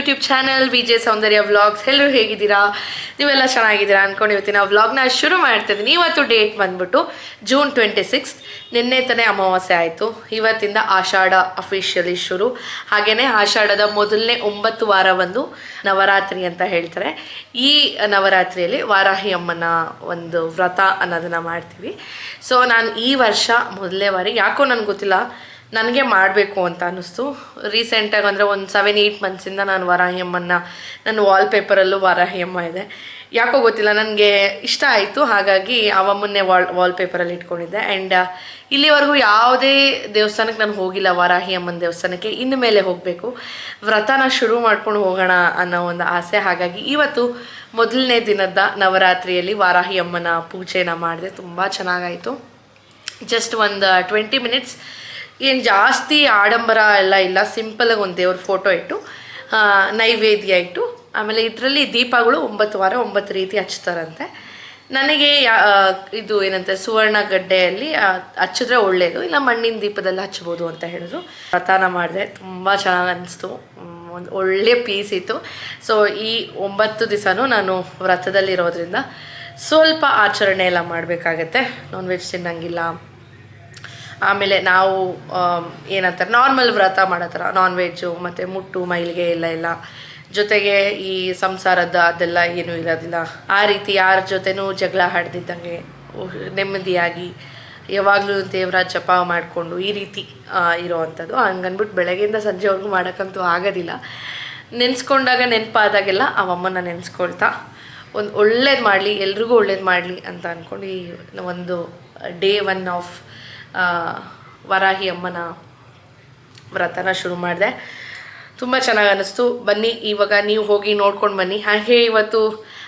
YouTube channel V J Soundarya vlogs ಎಲ್ಲರೂ ಹೇಗಿದ್ದೀರಾ? ನೀವೆಲ್ಲ ಚೆನ್ನಾಗಿದ್ದೀರಾ ಅನ್ಕೊಂಡು ಇವತ್ತಿನ ವ್ಲಾಗ್ನ ಶುರು ಮಾಡ್ತಿದ್ದೀನಿ. ಇವತ್ತು ಡೇಟ್ ಬಂದ್ಬಿಟ್ಟು ಜೂನ್ ಟ್ವೆಂಟಿ ಸಿಕ್ಸ್ ನಿನ್ನೆ ತಾನೇ ಅಮಾವಾಸ್ಯೆ ಆಯಿತು. ಇವತ್ತಿಂದ ಆಷಾಢ ಅಫಿಷಿಯಲಿ ಶುರು. ಹಾಗೆಯೇ ಆಷಾಢದ ಮೊದಲನೇ ಒಂಬತ್ತು ವಾರ ಒಂದು ನವರಾತ್ರಿ ಅಂತ ಹೇಳ್ತಾರೆ. ಈ ನವರಾತ್ರಿಯಲ್ಲಿ ವಾರಾಹಿ ಅಮ್ಮನ ಒಂದು ವ್ರತ ಅನ್ನೋದನ್ನು ಮಾಡ್ತೀವಿ. ಸೊ ನಾನು ಈ ವರ್ಷ ಮೊದಲನೇ ಬಾರಿ ಯಾಕೋ ನನಗೆ ಗೊತ್ತಿಲ್ಲ. ನನಗೆ ಮಾಡಬೇಕು ಅಂತ ಅನ್ನಿಸ್ತು. ರೀಸೆಂಟಾಗಿ ಅಂದರೆ ಒಂದು ಸೆವೆನ್ ಏಯ್ಟ್ ಮಂತ್ಸಿಂದ ನಾನು ವಾರಾಹಿ ಅಮ್ಮನ ನನ್ನ ವಾಲ್ಪೇಪರಲ್ಲೂ ಪೇಪರಲ್ಲೂ ಅಮ್ಮ ಇದೆ. ಯಾಕೋ ಗೊತ್ತಿಲ್ಲ, ನನಗೆ ಇಷ್ಟ ಆಯಿತು. ಹಾಗಾಗಿ ಅವಮ್ಮನ್ನೇ ವಾಲ್ ವಾಲ್ಪೇಪರಲ್ಲಿ ಇಟ್ಕೊಂಡಿದ್ದೆ. ಆ್ಯಂಡ್ ಇಲ್ಲಿವರೆಗೂ ಯಾವುದೇ ದೇವಸ್ಥಾನಕ್ಕೆ ನಾನು ಹೋಗಿಲ್ಲ, ವಾರಾಹಿಯಮ್ಮನ ದೇವಸ್ಥಾನಕ್ಕೆ. ಇನ್ನು ಮೇಲೆ ಹೋಗಬೇಕು. ವ್ರತನ ಶುರು ಮಾಡ್ಕೊಂಡು ಹೋಗೋಣ ಅನ್ನೋ ಒಂದು ಆಸೆ. ಹಾಗಾಗಿ ಇವತ್ತು ಮೊದಲನೇ ದಿನದ ನವರಾತ್ರಿಯಲ್ಲಿ ವಾರಾಹಿ ಅಮ್ಮನ ಪೂಜೆನ ಮಾಡಿದೆ. ತುಂಬ ಚೆನ್ನಾಗಾಯಿತು. ಜಸ್ಟ್ ಒಂದು ಟ್ವೆಂಟಿ ಮಿನಿಟ್ಸ್ ಏನು ಜಾಸ್ತಿ ಆಡಂಬರ ಎಲ್ಲ ಇಲ್ಲ. ಸಿಂಪಲಾಗಿ ಒಂದು ದೇವ್ರ ಫೋಟೋ ಇಟ್ಟು ನೈವೇದ್ಯ ಇಟ್ಟು, ಆಮೇಲೆ ಇದರಲ್ಲಿ ದೀಪಗಳು ಒಂಬತ್ತು ವಾರ ಒಂಬತ್ತು ರೀತಿ ಹಚ್ತಾರಂತೆ. ನನಗೆ ಇದು ಏನಂತೆ, ಸುವರ್ಣ ಗಡ್ಡೆಯಲ್ಲಿ ಹಚ್ಚಿದ್ರೆ ಒಳ್ಳೆಯದು ಇಲ್ಲ ಮಣ್ಣಿನ ದೀಪದಲ್ಲಿ ಹಚ್ಬೋದು ಅಂತ ಹೇಳಿದ್ರು ವ್ರತಾನ ಮಾಡಿದೆ, ತುಂಬ ಚೆನ್ನಾಗಿ ಅನಿಸ್ತು. ಒಂದು ಒಳ್ಳೆ ಪೀಸ್ ಇತ್ತು. ಸೊ ಈ ಒಂಬತ್ತು ದಿವಸನೂ ನಾನು ವ್ರತದಲ್ಲಿರೋದ್ರಿಂದ ಸ್ವಲ್ಪ ಆಚರಣೆ ಎಲ್ಲ ಮಾಡಬೇಕಾಗತ್ತೆ. ನಾನ್ ವೆಜ್ ತಿನ್ನಂಗಿಲ್ಲ. ಆಮೇಲೆ ನಾವು ಏನಂತಾರೆ ನಾರ್ಮಲ್ ವ್ರತ ಮಾಡೋ ಥರ ನಾನ್ ವೆಜ್ಜು ಮತ್ತು ಮುಟ್ಟು, ಮೈಲಿಗೆ ಎಲ್ಲ ಇಲ್ಲ ಜೊತೆಗೆ ಈ ಸಂಸಾರದ ಅದೆಲ್ಲ ಏನೂ ಇರೋದಿಲ್ಲ. ಆ ರೀತಿ ಯಾರ ಜೊತೆನೂ ಜಗಳ ಹಾಡ್ದಿದ್ದಂಗೆ ನೆಮ್ಮದಿಯಾಗಿ ಯಾವಾಗಲೂ ದೇವರ ಜಪ ಮಾಡಿಕೊಂಡು ಈ ರೀತಿ ಇರೋವಂಥದ್ದು. ಹಂಗನ್ಬಿಟ್ಟು ಬೆಳಗ್ಗೆಯಿಂದ ಸಂಜೆವರೆಗೂ ಮಾಡೋಕ್ಕಂತೂ ಆಗೋದಿಲ್ಲ. ನೆನೆಸ್ಕೊಂಡಾಗ ನೆನಪಾದಾಗೆಲ್ಲ ಅವಮ್ಮನ ನೆನೆಸ್ಕೊಳ್ತಾ, ಒಂದು ಒಳ್ಳೇದು ಮಾಡಲಿ, ಎಲ್ರಿಗೂ ಒಳ್ಳೇದು ಮಾಡಲಿ ಅಂತ ಅಂದ್ಕೊಂಡು ಈ ಒಂದು ಡೇ ಒನ್ ಆಫ್ ವರಾಹಿ ಅಮ್ಮನ ವ್ರತನ ಶುರು ಮಾಡಿದೆ. ತುಂಬ ಚೆನ್ನಾಗಿ ಅನ್ನಿಸ್ತು ಬನ್ನಿ, ಇವಾಗ ನೀವು ಹೋಗಿ ನೋಡ್ಕೊಂಡು ಬನ್ನಿ. ಹಾಗೆ ಇವತ್ತು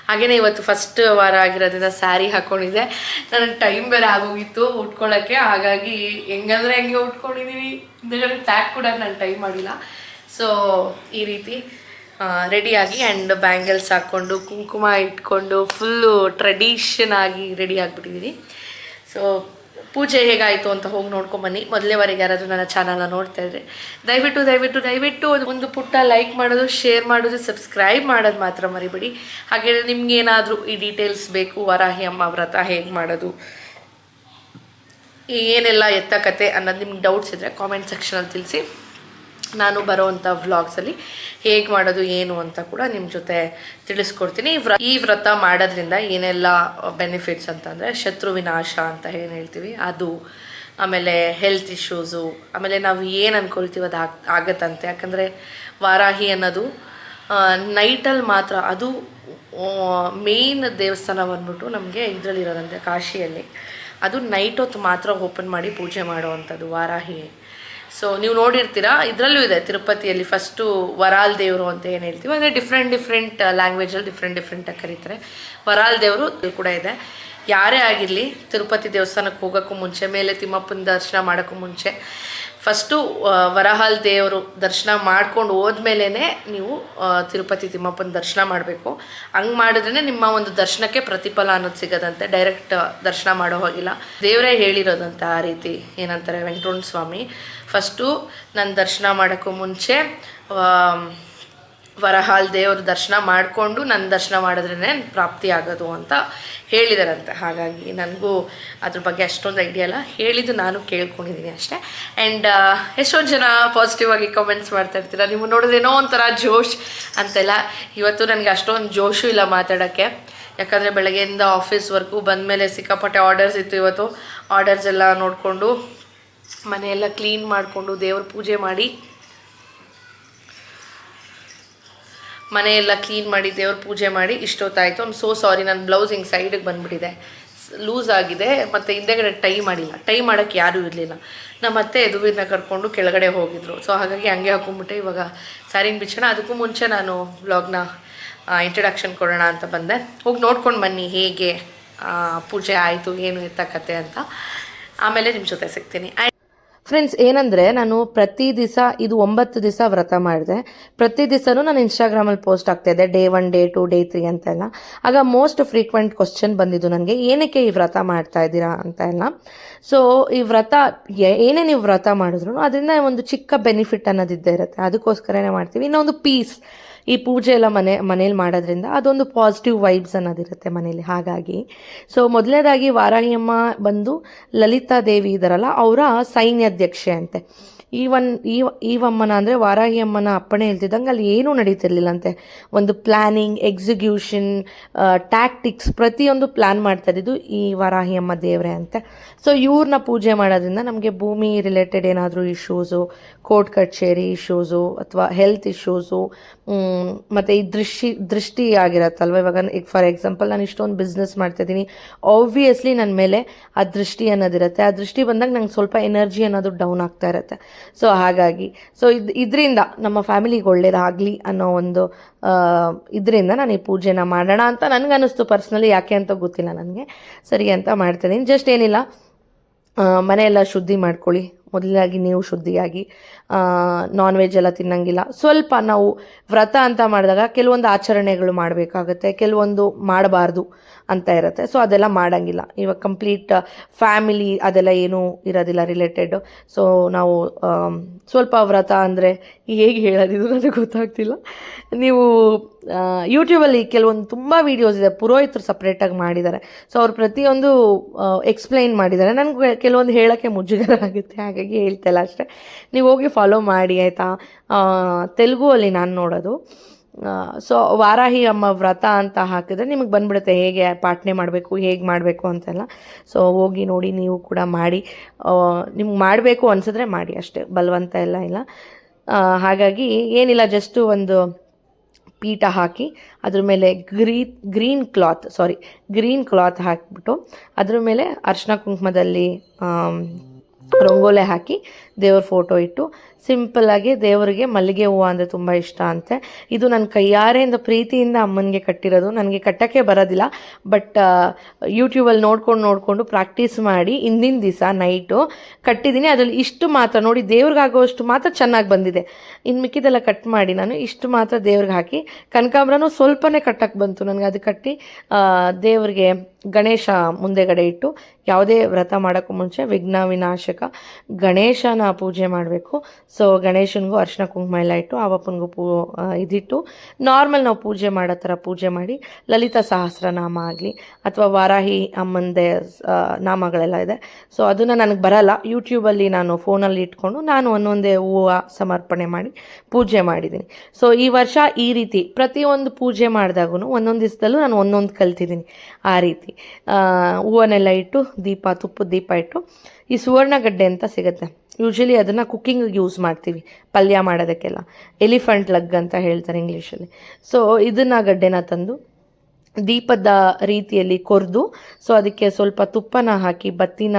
ಹಾಗೆಯೇ ಇವತ್ತು ಫಸ್ಟ್ ವಾರ ಆಗಿರೋದ್ರಿಂದ ಸ್ಯಾರಿ ಹಾಕ್ಕೊಂಡಿದ್ದೆ ನನಗೆ ಟೈಮ್ ಬೇರೆ ಆಗೋಗಿತ್ತು ಉಟ್ಕೊಳ್ಳೋಕ್ಕೆ ಹಾಗಾಗಿ ಹೆಂಗಂದ್ರೆ ಹೆಂಗೆ ಉಟ್ಕೊಂಡಿದ್ದೀನಿ ಹಿಂದೆಗಡೆ ಪ್ಯಾಕ್ ಕೂಡ ನಾನು ಟೈಮ್ ಮಾಡಿಲ್ಲ. ಸೊ ಈ ರೀತಿ ರೆಡಿಯಾಗಿ ಆ್ಯಂಡ್ ಬ್ಯಾಂಗಲ್ಸ್ ಹಾಕ್ಕೊಂಡು, ಕುಂಕುಮ ಇಟ್ಕೊಂಡು ಫುಲ್ಲು ಟ್ರೆಡಿಷನ್ ಆಗಿ ರೆಡಿ ಆಗಿಬಿಟ್ಟಿದ್ದೀನಿ ಸೊ ಪೂಜೆ ಹೇಗಾಯಿತು ಅಂತ ಹೋಗಿ ನೋಡ್ಕೊಂಬನ್ನಿ ಮೊದಲೇ ಮೊದಲೇವರೆಗೆ ಯಾರಾದರೂ ನನ್ನ ಚಾನಲ್ನ ನೋಡ್ತಾ ಇದ್ರೆ. ದಯವಿಟ್ಟು ದಯವಿಟ್ಟು ದಯವಿಟ್ಟು ಒಂದು ಪುಟ್ಟ ಲೈಕ್ ಮಾಡೋದು ಶೇರ್ ಮಾಡೋದು ಸಬ್ಸ್ಕ್ರೈಬ್ ಮಾಡೋದು ಮಾತ್ರ ಮರಿಬೇಡಿ. ಹಾಗೆ ನಿಮಗೇನಾದರೂ ಈ ಡೀಟೇಲ್ಸ್ ಬೇಕು, ವರಾಹಿ ಅಮ್ಮ ವ್ರತ ಹೇಗೆ ಮಾಡೋದು, ಏನೆಲ್ಲ ಎತ್ತ ಕತೆ ಅನ್ನೋದು ನಿಮ್ಗೆ ಡೌಟ್ಸ್ ಇದ್ದರೆ ಕಾಮೆಂಟ್ ಸೆಕ್ಷನಲ್ಲಿ ತಿಳಿಸಿ. ನಾನು ಬರೋವಂಥ ವ್ಲಾಗ್ಸಲ್ಲಿ ಹೇಗೆ ಮಾಡೋದು, ಏನು ಅಂತ ಕೂಡ ನಿಮ್ಮ ಜೊತೆ ತಿಳಿಸ್ಕೊಡ್ತೀನಿ. ಈ ವ್ರ, ಈ ವ್ರತ ಮಾಡೋದ್ರಿಂದ ಏನೆಲ್ಲ ಬೆನಿಫಿಟ್ಸ್ ಅಂತಂದರೆ ಶತ್ರು ವಿನಾಶ ಅಂತ ಏನು ಹೇಳ್ತೀವಿ, ಅದು, ಆಮೇಲೆ ಹೆಲ್ತ್ ಇಶ್ಯೂಸು ಆಮೇಲೆ ನಾವು ಏನು ಅಂದ್ಕೊಳ್ತೀವಿ ಅದು ಆಗ್, ಆಗತ್ತಂತೆ. ಯಾಕಂದರೆ ವಾರಾಹಿ ಅನ್ನೋದು ನೈಟಲ್ಲಿ ಮಾತ್ರ ಅದು ಮೇನ್ ದೇವಸ್ಥಾನ ಬಂದ್ಬಿಟ್ಟು ನಮಗೆ ಇದರಲ್ಲಿರೋದಂತೆ ಕಾಶಿಯಲ್ಲಿ. ಅದು ನೈಟ್ ಹೊತ್ತು ಮಾತ್ರ ಓಪನ್ ಮಾಡಿ ಪೂಜೆ ಮಾಡುವಂಥದ್ದು ವಾರಾಹಿ. ಸೊ ನೀವು ನೋಡಿರ್ತೀರಾ? ಇದರಲ್ಲೂ ಇದೆ ತಿರುಪತಿಯಲ್ಲಿ ಫಸ್ಟು ವರಾಲ್ ದೇವರು ಅಂತ ಏನು ಹೇಳ್ತೀವಿ? ಅಂದರೆ ಡಿಫ್ರೆಂಟ್ ಡಿಫ್ರೆಂಟ್ ಲ್ಯಾಂಗ್ವೇಜಲ್ಲಿ ಡಿಫ್ರೆಂಟ್ ಡಿಫ್ರೆಂಟಾಗಿ ಕರೀತಾರೆ. ವರಾಲ್ ದೇವರು ಕೂಡ ಇದೆ. ಯಾರೇ ಆಗಿರಲಿ, ತಿರುಪತಿ ದೇವಸ್ಥಾನಕ್ಕೆ ಹೋಗೋಕ್ಕೂ ಮುಂಚೆ, ಮೇಲೆ ತಿಮ್ಮಪ್ಪನ ದರ್ಶನ ಮಾಡೋಕ್ಕೂ ಮುಂಚೆ ಫಸ್ಟು ವರಹಾಲ್ ದೇವರು ದರ್ಶನ ಮಾಡ್ಕೊಂಡು ಹೋದ್ಮೇಲೇ ನೀವು ತಿರುಪತಿ ತಿಮ್ಮಪ್ಪನ ದರ್ಶನ ಮಾಡಬೇಕು. ಹಂಗೆ ಮಾಡಿದ್ರೇ ನಿಮ್ಮ ಒಂದು ದರ್ಶನಕ್ಕೆ ಪ್ರತಿಫಲ ಅನ್ನೋದು ಸಿಗದಂತೆ ಡೈರೆಕ್ಟ್ ದರ್ಶನ ಮಾಡೋ ಹೋಗಿಲ್ಲ. ದೇವರೇ ಹೇಳಿರೋದಂತೆ ಆ ರೀತಿ, ಏನಂತಾರೆ ವೆಂಕಟರಮಣ ಸ್ವಾಮಿ. ಫಸ್ಟು ನನ್ನ ದರ್ಶನ ಮಾಡೋಕ್ಕೂ ಮುಂಚೆ ವರಹಾಲ್ ದೇವರ ದರ್ಶನ ಮಾಡಿಕೊಂಡು ನನ್ನ ದರ್ಶನ ಮಾಡಿದ್ರೇ ಪ್ರಾಪ್ತಿ ಆಗೋದು ಅಂತ ಹೇಳಿದಾರಂತೆ. ಹಾಗಾಗಿ ನನಗೂ ಅದ್ರ ಬಗ್ಗೆ ಅಷ್ಟೊಂದು ಐಡಿಯಾ ಇಲ್ಲ. ಹೇಳಿದ್ದು ನಾನು ಕೇಳ್ಕೊಂಡಿದ್ದೀನಿ ಅಷ್ಟೇ. ಆ್ಯಂಡ್ ಎಷ್ಟೊಂದು ಜನ ಪಾಸಿಟಿವ್ ಆಗಿ ಕಮೆಂಟ್ಸ್ ಮಾಡ್ತಾ ಇರ್ತೀರ? ನೀವು ನೋಡಿದ್ರೇನೋ ಒಂಥರ ಜೋಶ್ ಅಂತೆಲ್ಲ. ಇವತ್ತು ನನಗೆ ಅಷ್ಟೊಂದು ಜೋಶು ಇಲ್ಲ ಮಾತಾಡೋಕ್ಕೆ. ಯಾಕಂದರೆ ಬೆಳಗ್ಗೆಯಿಂದ ಆಫೀಸ್ ಬಂದ ಮೇಲೆ ಸಿಕ್ಕಾಪಟ್ಟೆ ಆರ್ಡರ್ಸ್ ಇತ್ತು ಇವತ್ತು. ಆರ್ಡರ್ಸ್ ಎಲ್ಲ ನೋಡಿಕೊಂಡು ಮನೆಯೆಲ್ಲ ಕ್ಲೀನ್ ಮಾಡಿಕೊಂಡು ದೇವ್ರ ಪೂಜೆ ಮಾಡಿ ಮನೆಯೆಲ್ಲ ಕ್ಲೀನ್ ಮಾಡಿ ದೇವ್ರ ಪೂಜೆ ಮಾಡಿ ಇಷ್ಟೊತ್ತಾಯಿತು. ಐಮ್ ಸೋ ಸಾರಿ ನನ್ನ ಬ್ಲೌಸ್ ಹಿಂಗೆ ಸೈಡಿಗೆ ಬಂದುಬಿಟ್ಟಿದೆ. ಲೂಸ್ ಆಗಿದೆ, ಮತ್ತು ಹಿಂದೆಗಡೆ ಟೈ ಮಾಡಿಲ್ಲ. ಟೈ ಮಾಡೋಕ್ಕೆ ಯಾರೂ ಇರಲಿಲ್ಲ. ನಮ್ಮ ಅತ್ತೆ ಎದುವಿನ ಕರ್ಕೊಂಡು ಕೆಳಗಡೆ ಹೋಗಿದ್ರು. ಸೊ ಹಾಗಾಗಿ ಹಂಗೆ ಹಾಕೊಂಡ್ಬಿಟ್ಟೆ ಇವಾಗ ಸ್ಯಾರಿನ ಬಿಚ್ಚೋಣ. ಅದಕ್ಕೂ ಮುಂಚೆ ನಾನು ಬ್ಲಾಗ್ನ ಇಂಟ್ರಡಕ್ಷನ್ ಕೊಡೋಣ ಅಂತ ಬಂದೆ. ಹೋಗಿ ನೋಡ್ಕೊಂಡು ಬನ್ನಿ ಹೇಗೆ ಪೂಜೆ ಆಯಿತು, ಏನು ಎತ್ತ ಕತೆ ಅಂತ. ಆಮೇಲೆ ನಿಮ್ಮ ಜೊತೆ ಸಿಗ್ತೀನಿ. ಫ್ರೆಂಡ್ಸ್ ಏನಂದರೆ ನಾನು ಪ್ರತಿ ದಿವಸ ಇದು ಒಂಬತ್ತು ದಿವಸ ವ್ರತ ಮಾಡಿದೆ. ಪ್ರತಿ ದಿವಸನೂ ನಾನು ಇನ್ಸ್ಟಾಗ್ರಾಮಲ್ಲಿ post ಆಗ್ತಾಯಿದ್ದೆ day one day two day three ಅಂತೆಲ್ಲ ಆಗ ಮೋಸ್ಟ್ ಫ್ರೀಕ್ವೆಂಟ್ ಕ್ವಶನ್ ಬಂದಿದ್ದು ನನಗೆ, ಏನಕ್ಕೆ ಈ ವ್ರತ ಮಾಡ್ತಾ ಇದ್ದೀರಾ? ಅಂತ ಎಲ್ಲ. ಸೊ ಈ ವ್ರತ ಏನೇ ನೀವು ವ್ರತ ಮಾಡಿದ್ರು ಅದರಿಂದ ಒಂದು ಚಿಕ್ಕ ಬೆನಿಫಿಟ್ ಅನ್ನೋದಿದ್ದೇ ಇರುತ್ತೆ. ಅದಕ್ಕೋಸ್ಕರನೇ ಮಾಡ್ತೀವಿ. ಇನ್ನೊಂದು ಪೀಸ್ ಈ ಪೂಜೆ ಎಲ್ಲ ಮನೆ, ಮನೇಲಿ ಮಾಡೋದ್ರಿಂದ ಅದೊಂದು ಪಾಸಿಟಿವ್ ವೈಬ್ಸ್ ಅನ್ನೋದಿರುತ್ತೆ ಮನೇಲಿ, ಹಾಗಾಗಿ. ಸೊ ಮೊದಲನೇದಾಗಿ ವಾರಾಹಿಯಮ್ಮ ಬಂದು ಲಲಿತಾ ದೇವಿ ಇದಾರಲ್ಲ, ಅವರ ಸೈನ್ಯಾಧ್ಯಕ್ಷೆ ಅಂತೆ. ಈ ಒನ್ ಈ, ಈವಮ್ಮನ ಅಂದರೆ ವಾರಾಹಿ ಅಮ್ಮನ ಅಪ್ಪಣೆ ಹೇಳ್ತಿದ್ದಂಗೆ ಅಲ್ಲಿ ಏನೂ ನಡೀತಿರ್ಲಿಲ್ಲಂತೆ. ಒಂದು ಪ್ಲ್ಯಾನಿಂಗ್ ಎಕ್ಸಿಕ್ಯೂಷನ್ ಟ್ಯಾಕ್ಟಿಕ್ಸ್ ಪ್ರತಿಯೊಂದು ಪ್ಲ್ಯಾನ್ ಮಾಡ್ತಾ ಈ ವಾರಾಹಿ ಅಮ್ಮ ದೇವರೇ ಅಂತೆ. ಸೊ ಇವ್ರನ್ನ ಪೂಜೆ ಮಾಡೋದ್ರಿಂದ ನಮಗೆ ಭೂಮಿ ರಿಲೇಟೆಡ್ ಏನಾದರೂ ಇಶ್ಯೂಸು ಕೋರ್ಟ್ ಕಚೇರಿ ಇಶ್ಯೂಸು ಅಥವಾ ಹೆಲ್ತ್ ಇಶ್ಯೂಸು ಮತ್ತು ಈ ದೃಷ್ಟಿ ದೃಷ್ಟಿ ಆಗಿರತ್ತಲ್ವ ಇವಾಗ ಈಗ ಫಾರ್ ಎಕ್ಸಾಂಪಲ್ ನಾನು ಇಷ್ಟೊಂದು ಬಿಸ್ನೆಸ್ ಮಾಡ್ತಾಯಿದ್ದೀನಿ ಆಬ್ವಿಯಸ್ಲಿ ನನ್ನ ಮೇಲೆ ಆ ದೃಷ್ಟಿ ಅನ್ನೋದಿರುತ್ತೆ ಆ ದೃಷ್ಟಿ ಬಂದಾಗ ನಂಗೆ ಸ್ವಲ್ಪ ಎನರ್ಜಿ ಅನ್ನೋದು ಡೌನ್ ಆಗ್ತಾ ಇರುತ್ತೆ. ಸೊ ಹಾಗಾಗಿ ಸೊ ಇದು, ಇದರಿಂದ ನಮ್ಮ ಫ್ಯಾಮಿಲಿಗೆ ಒಳ್ಳೇದಾಗಲಿ ಅನ್ನೋ ಒಂದು ಇದರಿಂದ ನಾನು ಈ ಪೂಜೆನ ಮಾಡೋಣ ಅಂತ ನನಗನ್ನಿಸ್ತು ಪರ್ಸ್ನಲಿ ಯಾಕೆ ಅಂತ ಗೊತ್ತಿಲ್ಲ ನನಗೆ. ಸರಿ ಅಂತ ಮಾಡ್ತಾಯಿದ್ದೀನಿ ಜಸ್ಟ್ ಏನಿಲ್ಲ ಮನೆಯೆಲ್ಲ ಶುದ್ಧಿ ಮಾಡ್ಕೊಳ್ಳಿ. ಮೊದಲಾಗಿ ನೀವು ಶುದ್ಧಿಯಾಗಿ ನಾನ್ ವೆಜ್ ಎಲ್ಲ ತಿನ್ನಂಗಿಲ್ಲ. ಸ್ವಲ್ಪ ನಾವು ವ್ರತ ಅಂತ ಮಾಡಿದಾಗ ಕೆಲವೊಂದು ಆಚರಣೆಗಳು ಮಾಡಬೇಕಾಗತ್ತೆ, ಕೆಲವೊಂದು ಮಾಡಬಾರ್ದು ಅಂತ ಇರುತ್ತೆ. ಸೊ ಅದೆಲ್ಲ ಮಾಡೋಂಗಿಲ್ಲ. ಇವಾಗ ಕಂಪ್ಲೀಟ್ ಫ್ಯಾಮಿಲಿ ಅದೆಲ್ಲ ಏನೂ ಇರೋದಿಲ್ಲ ರಿಲೇಟೆಡ್ ಸೊ ನಾವು ಸ್ವಲ್ಪ ವ್ರತ ಅಂದರೆ ಹೇಗೆ ಹೇಳೋದಿದ್ರು ನನಗೆ ಗೊತ್ತಾಗ್ತಿಲ್ಲ. ನೀವು ಯೂಟ್ಯೂಬಲ್ಲಿ ಕೆಲವೊಂದು ತುಂಬ ವೀಡಿಯೋಸ್ ಇದೆ, ಪುರೋಹಿತರು ಸಪ್ರೇಟಾಗಿ ಮಾಡಿದ್ದಾರೆ. ಸೊ ಅವ್ರು ಪ್ರತಿಯೊಂದು ಎಕ್ಸ್ಪ್ಲೈನ್ ಮಾಡಿದ್ದಾರೆ. ನನಗೆ ಕೆಲವೊಂದು ಹೇಳೋಕ್ಕೆ ಮುಜುಗರ ಆಗುತ್ತೆ ಹಾಗಾಗಿ ಹೇಳ್ತಾ ಇಲ್ಲ ಅಷ್ಟೇ. ನೀವು ಹೋಗಿ ಫಾಲೋ ಮಾಡಿ ಆಯಿತಾ? ತೆಲುಗು ಅಲ್ಲಿ ನಾನು ನೋಡೋದು. ಸೊ ವಾರಾಹಿ ಅಮ್ಮ ವ್ರತ ಅಂತ ಹಾಕಿದ್ರೆ ನಿಮಗೆ ಬಂದ್ಬಿಡುತ್ತೆ ಹೇಗೆ ಪಾಠನೆ ಮಾಡಬೇಕು, ಹೇಗೆ ಮಾಡಬೇಕು ಅಂತೆಲ್ಲ. ಸೊ ಹೋಗಿ ನೋಡಿ ನೀವು ಕೂಡ ಮಾಡಿ. ನಿಮ್ಗೆ ಮಾಡಬೇಕು ಅನಿಸಿದ್ರೆ ಮಾಡಿ ಅಷ್ಟೇ, ಬಲವಂತ ಎಲ್ಲ ಇಲ್ಲ. ಹಾಗಾಗಿ ಏನಿಲ್ಲ ಜಸ್ಟು ಒಂದು ಪೀಠ ಹಾಕಿ, ಅದ್ರ ಮೇಲೆ green, green cloth sorry green cloth ಹಾಕಿಬಿಟ್ಟು, ಅದ್ರ ಮೇಲೆ ಅರ್ಶಿನ ಕುಂಕುಮದಲ್ಲಿ ರಂಗೋಲೆ ಹಾಕಿ ದೇವ್ರ ಫೋಟೋ ಇಟ್ಟು ಸಿಂಪಲ್ಲಾಗಿ ದೇವರಿಗೆ ಮಲ್ಲಿಗೆ ಹೂವು ಅಂದರೆ ತುಂಬ ಇಷ್ಟ ಅಂತೆ. ಇದು ನನ್ನ ಕೈಯಾರೆಯಿಂದ ಪ್ರೀತಿಯಿಂದ ಅಮ್ಮನಿಗೆ ಕಟ್ಟಿರೋದು. ನನಗೆ ಕಟ್ಟೋಕ್ಕೆ ಬರೋದಿಲ್ಲ, ಬಟ್ ಯೂಟ್ಯೂಬಲ್ಲಿ ನೋಡ್ಕೊಂಡು ನೋಡಿಕೊಂಡು ಪ್ರಾಕ್ಟೀಸ್ ಮಾಡಿ ಹಿಂದಿನ ದಿವಸ ನೈಟು ಕಟ್ಟಿದ್ದೀನಿ. ಅದರಲ್ಲಿ ಇಷ್ಟು ಮಾತ್ರ ನೋಡಿ ದೇವ್ರಿಗಾಗೋಷ್ಟು ಮಾತ್ರ ಚೆನ್ನಾಗಿ ಬಂದಿದೆ. ಇನ್ನು ಮಿಕ್ಕಿದೆಲ್ಲ ಕಟ್ ಮಾಡಿ ನಾನು ಇಷ್ಟು ಮಾತ್ರ ದೇವ್ರಿಗೆ ಹಾಕಿ, ಕನಕಾಂಬ್ರನೂ ಸ್ವಲ್ಪನೇ ಕಟ್ಟಕ್ಕೆ ಬಂತು. ನನಗೆ ಅದು ಕಟ್ಟಿ ದೇವ್ರಿಗೆ ಗಣೇಶ ಮುಂದೆಗಡೆ ಇಟ್ಟು, ಯಾವುದೇ ವ್ರತ ಮಾಡೋಕ್ಕೂ ಮುಂಚೆ ವಿಘ್ನ ವಿನಾಶಕ ಗಣೇಶನ ಪೂಜೆ ಮಾಡಬೇಕು. ಸೊ ಗಣೇಶನಿಗೂ ಅರ್ಶಿನ ಕುಂಕುಮ ಎಲ್ಲ ಇಟ್ಟು ಅವಪ್ಪನಿಗೂ ಪೂ ಇದಿಟ್ಟು ನಾರ್ಮಲ್ ನಾವು ಪೂಜೆ ಮಾಡೋ ಥರ ಪೂಜೆ ಮಾಡಿ, ಲಲಿತಾ ಸಹಸ್ರನಾಮ ಆಗಲಿ ಅಥವಾ ವಾರಾಹಿ ಅಮ್ಮಂದೆ ನಾಮಗಳೆಲ್ಲ ಇದೆ. ಸೊ ಅದನ್ನು ನನಗೆ ಬರಲ್ಲ. ಯೂಟ್ಯೂಬಲ್ಲಿ ನಾನು ಫೋನಲ್ಲಿ ಇಟ್ಕೊಂಡು ನಾನು ಒಂದೊಂದೇ ಹೂವು ಸಮರ್ಪಣೆ ಮಾಡಿ ಪೂಜೆ ಮಾಡಿದ್ದೀನಿ ಸೊ ಈ ವರ್ಷ ಈ ರೀತಿ ಪ್ರತಿಯೊಂದು ಪೂಜೆ ಮಾಡಿದಾಗೂ ಒಂದೊಂದು ದಿವಸದಲ್ಲೂ ನಾನು ಒಂದೊಂದು ಕಲ್ತಿದ್ದೀನಿ ಆ ರೀತಿ. ಹೂವನ್ನೆಲ್ಲ ಇಟ್ಟು ದೀಪ, ತುಪ್ಪದ ದೀಪ ಇಟ್ಟು ಈ ಸುವರ್ಣಗಡ್ಡೆ ಅಂತ ಸಿಗುತ್ತೆ. ಯೂಶ್ವಲಿ ಅದನ್ನು ಕುಕ್ಕಿಂಗಿಗೆ ಯೂಸ್ ಮಾಡ್ತೀವಿ, ಪಲ್ಯ ಮಾಡೋದಕ್ಕೆಲ್ಲ. ಎಲಿಫೆಂಟ್ ಲಗ್ ಅಂತ ಹೇಳ್ತಾರೆ ಇಂಗ್ಲೀಷಲ್ಲಿ ಸೊ ಇದನ್ನು ಗಡ್ಡೆನ ತಂದು, ದೀಪದ ರೀತಿಯಲ್ಲಿ ಕೊರೆದು ಸೊ ಅದಕ್ಕೆ ಸ್ವಲ್ಪ ತುಪ್ಪನ ಹಾಕಿ, ಬತ್ತಿನ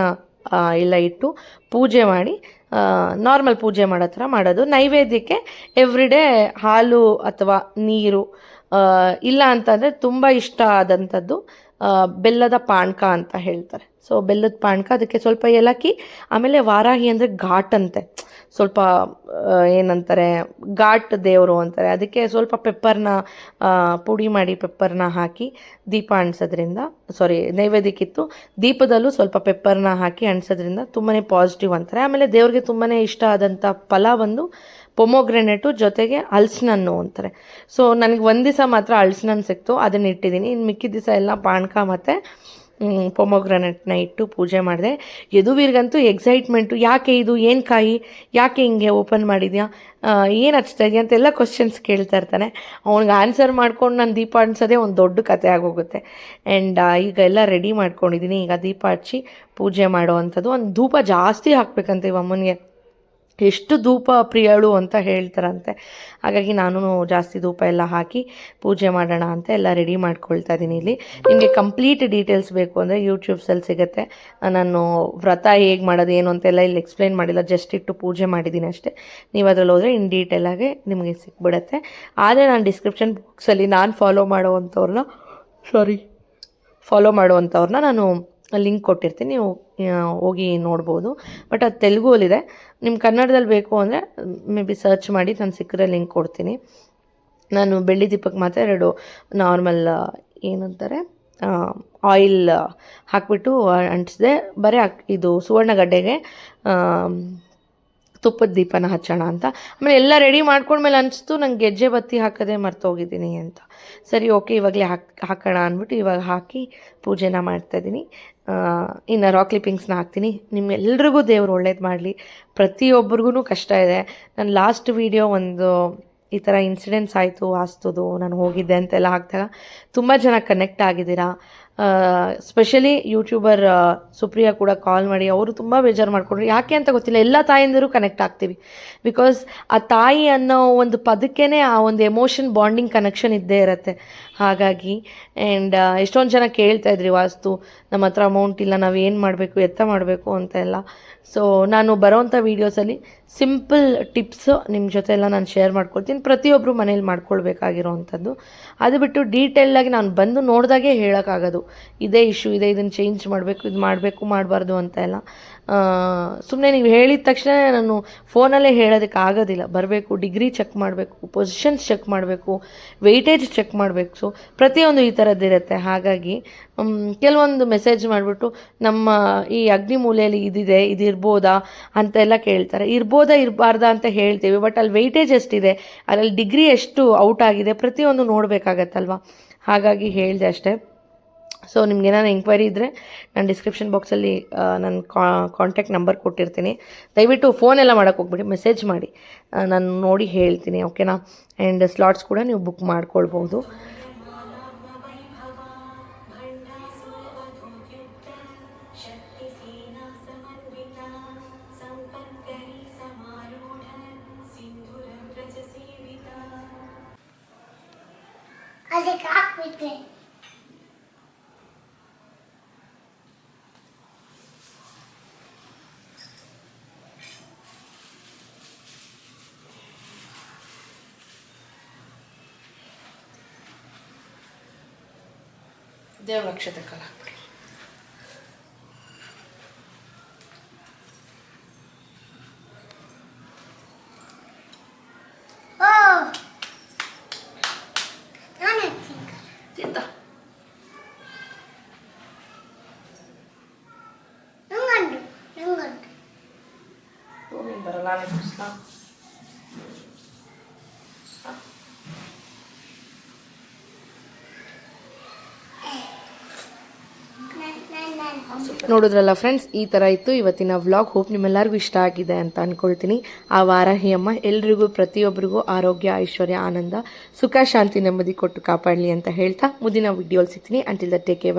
ಎಲ್ಲ ಇಟ್ಟು ಪೂಜೆ ಮಾಡಿ ನಾರ್ಮಲ್ ಪೂಜೆ ಮಾಡೋ ಥರ ಮಾಡೋದು. ನೈವೇದ್ಯಕ್ಕೆ ಎವ್ರಿಡೇ ಹಾಲು ಅಥವಾ ನೀರು ಇಲ್ಲ ಅಂತಂದರೆ ತುಂಬ ಇಷ್ಟ ಆದಂಥದ್ದು ಬೆಲ್ಲದ ಪಾನಕ ಅಂತ ಹೇಳ್ತಾರೆ. ಸೊ ಬೆಲ್ಲದ ಪಾನಕ, ಅದಕ್ಕೆ ಸ್ವಲ್ಪ ಏಲಕ್ಕಿ, ಆಮೇಲೆ ವಾರಾಹಿ ಅಂದರೆ ಘಾಟ್ ಅಂತೆ. ಸ್ವಲ್ಪ ಏನಂತಾರೆ, ಘಾಟ್ ದೇವರು ಅಂತಾರೆ. ಅದಕ್ಕೆ ಸ್ವಲ್ಪ ಪೆಪ್ಪರ್ನ ಪುಡಿ ಮಾಡಿ ಪೆಪ್ಪರ್ನ ಹಾಕಿ ದೀಪ ಅಣಿಸೋದ್ರಿಂದ ಸಾರಿ ನೈವೇದ್ಯಕ್ಕಿತ್ತು. ದೀಪದಲ್ಲೂ ಸ್ವಲ್ಪ ಪೆಪ್ಪರ್ನ ಹಾಕಿ ಅಣಿಸೋದ್ರಿಂದ ತುಂಬಾ ಪಾಸಿಟಿವ್ ಅಂತಾರೆ. ಆಮೇಲೆ ದೇವ್ರಿಗೆ ತುಂಬಾ ಇಷ್ಟ ಆದಂಥ ಫಲ ಒಂದು ಪೊಮೋಗ್ರೆನೇಟು ಜೊತೆಗೆ ಹಲ್ಸಿನಣ್ಣು ಅಂತಾರೆ. ಸೊ ನನಗೆ ಒಂದು ದಿವಸ ಮಾತ್ರ ಹಲ್ಸಿನಣ್ಣು ಸಿಕ್ತು. ಅದನ್ನ ಇಟ್ಟಿದ್ದೀನಿ. ಇನ್ನು ಮಿಕ್ಕಿದ ದಿವಸ ಎಲ್ಲ ಪಾನಕ ಮತ್ತು ಪೊಮೊಗ್ರನೆಟ್ನ ಇಟ್ಟು ಪೂಜೆ ಮಾಡಿದೆ. ಯದುವೀರ್ಗಂತೂ ಎಕ್ಸೈಟ್ಮೆಂಟು ಯಾಕೆ ಇದು, ಏನು ಕಾಯಿ, ಯಾಕೆ ಹಿಂಗೆ ಓಪನ್ ಮಾಡಿದ್ಯಾ? ಏನು ಹಚ್ತಾ ಇದೆಯಾ ಅಂತೆಲ್ಲ ಕ್ವಶನ್ಸ್ ಕೇಳ್ತಾ ಇರ್ತಾನೆ. ಅವ್ನಿಗೆ ಆನ್ಸರ್ ಮಾಡ್ಕೊಂಡು ನಾನು ದೀಪ ಅನ್ಸೋದೇ ಒಂದು ದೊಡ್ಡ ಕತೆ ಆಗೋಗುತ್ತೆ. ಆ್ಯಂಡ್ ಈಗ ಎಲ್ಲ ರೆಡಿ ಮಾಡ್ಕೊಂಡಿದ್ದೀನಿ ಈಗ ದೀಪ ಹಚ್ಚಿ ಪೂಜೆ ಮಾಡೋ ಅಂಥದ್ದು. ಒಂದು ಧೂಪ ಜಾಸ್ತಿ ಹಾಕ್ಬೇಕಂತ ಇವ ಅಮ್ಮನಿಗೆ ಎಷ್ಟು ಧೂಪ ಪ್ರಿಯಳು ಅಂತ ಹೇಳ್ತಾರಂತೆ. ಹಾಗಾಗಿ ನಾನು ಜಾಸ್ತಿ ಧೂಪ ಎಲ್ಲ ಹಾಕಿ ಪೂಜೆ ಮಾಡೋಣ ಅಂತ ಎಲ್ಲ ರೆಡಿ ಮಾಡ್ಕೊಳ್ತಾ ಇದ್ದೀನಿ ಇಲ್ಲಿ. ನಿಮಗೆ ಕಂಪ್ಲೀಟ್ ಡೀಟೇಲ್ಸ್ ಬೇಕು ಅಂದರೆ ಯೂಟ್ಯೂಬ್ಸಲ್ಲಿ ಸಿಗುತ್ತೆ. ನಾನು ವ್ರತ ಹೇಗೆ ಮಾಡೋದು, ಏನು ಅಂತೆಲ್ಲ ಇಲ್ಲಿ ಎಕ್ಸ್ಪ್ಲೈನ್ ಮಾಡಿಲ್ಲ. ಜಸ್ಟ್ ಇಟ್ಟು ಪೂಜೆ ಮಾಡಿದ್ದೀನಿ ಅಷ್ಟೇ. ನೀವು ಅದರಲ್ಲಿ ಹೋದರೆ ಇನ್ ಡೀಟೇಲಾಗೆ ನಿಮಗೆ ಸಿಕ್ಬಿಡುತ್ತೆ. ಆದರೆ ನಾನು ಡಿಸ್ಕ್ರಿಪ್ಷನ್ ಬಾಕ್ಸಲ್ಲಿ ನಾನು ಫಾಲೋ ಮಾಡೋವಂಥವ್ರನ್ನ ಸಾರಿ ಫಾಲೋ ಮಾಡುವಂಥವ್ರನ್ನ ನಾನು ಲಿಂಕ್ ಕೊಟ್ಟಿರ್ತೀನಿ ಹೋಗಿ ನೋಡ್ಬೋದು. ಬಟ್ ಅದು ತೆಲುಗುವಲ್ಲಿದೆ ನಿಮ್ಮ ಕನ್ನಡದಲ್ಲಿ ಬೇಕು ಅಂದರೆ, ಮೇ ಬಿ ಸರ್ಚ್ ಮಾಡಿ ನಾನು ಸಿಕ್ಕರೆ ಲಿಂಕ್ ಕೊಡ್ತೀನಿ. ನಾನು ಬೆಳ್ಳಿ ದೀಪಕ್ಕೆ ಮಾತ್ರ ಎರಡು ನಾರ್ಮಲ್ ಏನಂತಾರೆ ಆಯಿಲ್ ಹಾಕ್ಬಿಟ್ಟು ಅಂಟಿಸಿದೆ, ಬರೀ ಇದು ಸುವರ್ಣಗಡ್ಡೆಗೆ ತುಪ್ಪದ ದೀಪನ ಹಚ್ಚೋಣ ಅಂತ. ಆಮೇಲೆ ಎಲ್ಲ ರೆಡಿ ಮಾಡ್ಕೊಂಡ್ಮೇಲೆ ಅನಿಸ್ತು, ನಂಗೆ ಗೆಜ್ಜೆ ಬತ್ತಿ ಹಾಕೋದೇ ಮರ್ತೋಗಿದ್ದೀನಿ ಅಂತ. ಸರಿ ಓಕೆ ಇವಾಗಲೇ ಹಾಕಿ, ಹಾಕೋಣ ಅಂದ್ಬಿಟ್ಟು ಇವಾಗ ಹಾಕಿ ಪೂಜೆನ ಮಾಡ್ತಾಯಿದ್ದೀನಿ ಇನ್ನು ರಾಕ್ ಕ್ಲಿಪ್ಪಿಂಗ್ಸ್ನ ಹಾಕ್ತೀನಿ. ನಿಮ್ಮೆಲ್ರಿಗೂ ದೇವ್ರು ಒಳ್ಳೇದು ಮಾಡಲಿ. ಪ್ರತಿಯೊಬ್ಬರಿಗೂ ಕಷ್ಟ ಇದೆ. ನಾನು ಲಾಸ್ಟ್ ವೀಡಿಯೋ ಒಂದು ಈ ಥರ ಇನ್ಸಿಡೆಂಟ್ಸ್ ಆಯಿತು, ವಾಸ್ತುದು, ನಾನು ಹೋಗಿದ್ದೆ ಅಂತೆಲ್ಲ ಹಾಕಿದಾಗ ತುಂಬ ಜನ ಕನೆಕ್ಟ್ ಆಗಿದ್ದೀರಾ? ಸ್ಪೆಷಲಿ ಯೂಟ್ಯೂಬರ್ ಸುಪ್ರಿಯಾ ಕೂಡ ಕಾಲ್ ಮಾಡಿ, ಅವರು ತುಂಬ ಬೇಜಾರು ಮಾಡಿಕೊಂಡ್ರು. ಯಾಕೆ ಅಂತ ಗೊತ್ತಿಲ್ಲ, ಎಲ್ಲ ತಾಯಂದಿರು ಕನೆಕ್ಟ್ ಆಗ್ತೀವಿ. ಬಿಕಾಸ್ ಆ ತಾಯಿ ಅನ್ನೋ ಒಂದು ಪದಕ್ಕೇ ಆ ಒಂದು ಎಮೋಷನ್ ಬಾಂಡಿಂಗ್ ಕನೆಕ್ಷನ್ ಇದ್ದೇ ಇರುತ್ತೆ. ಹಾಗಾಗಿ ಆ್ಯಂಡ್ ಎಷ್ಟೊಂದು ಜನ ಕೇಳ್ತಾ ಇದ್ರಿ, ವಾಸ್ತು ನಮ್ಮ ಹತ್ರ ಅಮೌಂಟ್ ಇಲ್ಲ, ನಾವು ಏನು ಮಾಡಬೇಕು, ಎತ್ತ ಮಾಡಬೇಕು ಅಂತ ಎಲ್ಲ ಸೊ ನಾನು ಬರೋವಂಥ ವೀಡಿಯೋಸಲ್ಲಿ ಸಿಂಪಲ್ ಟಿಪ್ಸು ನಿಮ್ಮ ಜೊತೆ ಎಲ್ಲ ನಾನು ಶೇರ್ ಮಾಡ್ಕೊಳ್ತೀನಿ. ಪ್ರತಿಯೊಬ್ಬರು ಮನೇಲಿ ಮಾಡ್ಕೊಳ್ಬೇಕಾಗಿರೋವಂಥದ್ದು. ಅದು ಬಿಟ್ಟು ಡೀಟೇಲಾಗಿ ನಾನು ಬಂದು ನೋಡಿದಾಗೆ ಹೇಳೋಕ್ಕಾಗೋದು. ಇದೇ ಇಶ್ಯೂ ಇದೆ ಇದನ್ನು ಚೇಂಜ್ ಮಾಡಬೇಕು, ಇದು ಮಾಡಬೇಕು, ಮಾಡಬಾರ್ದು ಅಂತ ಎಲ್ಲ. ಸುಮ್ಮನೆ ನೀವು ಹೇಳಿದ ತಕ್ಷಣ ನಾನು ಫೋನಲ್ಲೇ ಹೇಳೋದಕ್ಕೆ ಆಗೋದಿಲ್ಲ. ಬರಬೇಕು ಡಿಗ್ರಿ ಚೆಕ್ ಮಾಡಬೇಕು ಪೊಸಿಷನ್ಸ್ ಚೆಕ್ ಮಾಡಬೇಕು ವೆಯ್ಟೇಜ್ ಚೆಕ್ ಮಾಡಬೇಕು. ಸೊ ಪ್ರತಿಯೊಂದು ಈ ಥರದ್ದಿರುತ್ತೆ ಹಾಗಾಗಿ ಕೆಲವೊಂದು ಮೆಸೇಜ್ ಮಾಡಿಬಿಟ್ಟು ನಮ್ಮ ಈ ಅಗ್ನಿ ಮೂಲೆಯಲ್ಲಿ ಇದಿದೆ ಇದು ಇರ್ಬೋದಾ ಅಂತೆಲ್ಲ ಕೇಳ್ತಾರೆ. ಇರ್ಬೋದಾ ಇರಬಾರ್ದಾ ಅಂತ ಹೇಳ್ತೀವಿ ಬಟ್ ಅಲ್ಲಿ ವೆಯ್ಟೇಜ್ ಎಷ್ಟಿದೆ ಅದರಲ್ಲಿ ಡಿಗ್ರಿ ಎಷ್ಟು ಔಟ್ ಆಗಿದೆ ಪ್ರತಿಯೊಂದು ನೋಡಬೇಕಾಗತ್ತಲ್ವ? ಹಾಗಾಗಿ ಹೇಳಿದೆ ಅಷ್ಟೇ. ಸೊ ನಿಮ್ಗೆ ಏನಾದ್ರು ಎಂಕ್ವೈರಿ ಇದ್ದರೆ ನಾನು ಡಿಸ್ಕ್ರಿಪ್ಷನ್ ಬಾಕ್ಸಲ್ಲಿ ನನ್ನ ಕಾಂಟ್ಯಾಕ್ಟ್ ನಂಬರ್ ಕೊಟ್ಟಿರ್ತೀನಿ. ದಯವಿಟ್ಟು ಫೋನ್ ಎಲ್ಲ ಮಾಡೋಕ್ಕೆ ಹೋಗ್ಬಿಡಿ ಮೆಸೇಜ್ ಮಾಡಿ. ನಾನು ನೋಡಿ ಹೇಳ್ತೀನಿ ಓಕೆನಾ ಆ್ಯಂಡ್ ಸ್ಲಾಟ್ಸ್ ಕೂಡ ನೀವು ಬುಕ್ ಮಾಡ್ಕೊಳ್ಬೋದು ಅದಕ್ಕೆ ಹಾಕ್ಬಿಟ್ಟೆ ದೇವ್ರ ಅಕ್ಷತೆ ಹಾಕ್ಬಿಡಿ ಓ ನಾನು ಹಾಕ್ತೀನಿ ಚಿಂತ ನಂಗಂಡು ನಂಗಂಡು ನೀನು ಬರಲ್ಲ ಕೃಷ್ಣ ನಾನು ನಾನು ನೋಡಿದ್ರಲ್ಲ ಫ್ರೆಂಡ್ಸ್ ಈ ಥರ ಇತ್ತು. ಇವತ್ತಿನ ವ್ಲಾಗ್ ಹೋಪ್ ನಿಮ್ಮೆಲ್ಲರಿಗೂ ಇಷ್ಟ ಆಗಿದೆ ಅಂತ ಅಂದ್ಕೊಳ್ತೀನಿ ಆ ವಾರಾಹಿ ಅಮ್ಮ ಎಲ್ರಿಗೂ ಪ್ರತಿಯೊಬ್ಬರಿಗೂ ಆರೋಗ್ಯ, ಐಶ್ವರ್ಯ, ಆನಂದ, ಸುಖ, ಶಾಂತಿ, ನೆಮ್ಮದಿ ಕೊಟ್ಟು ಕಾಪಾಡಲಿ ಅಂತ ಹೇಳ್ತಾ ಮುಂದಿನ ವಿಡಿಯೋಲಿ ಸಿಗ್ತೀನಿ. Until the take care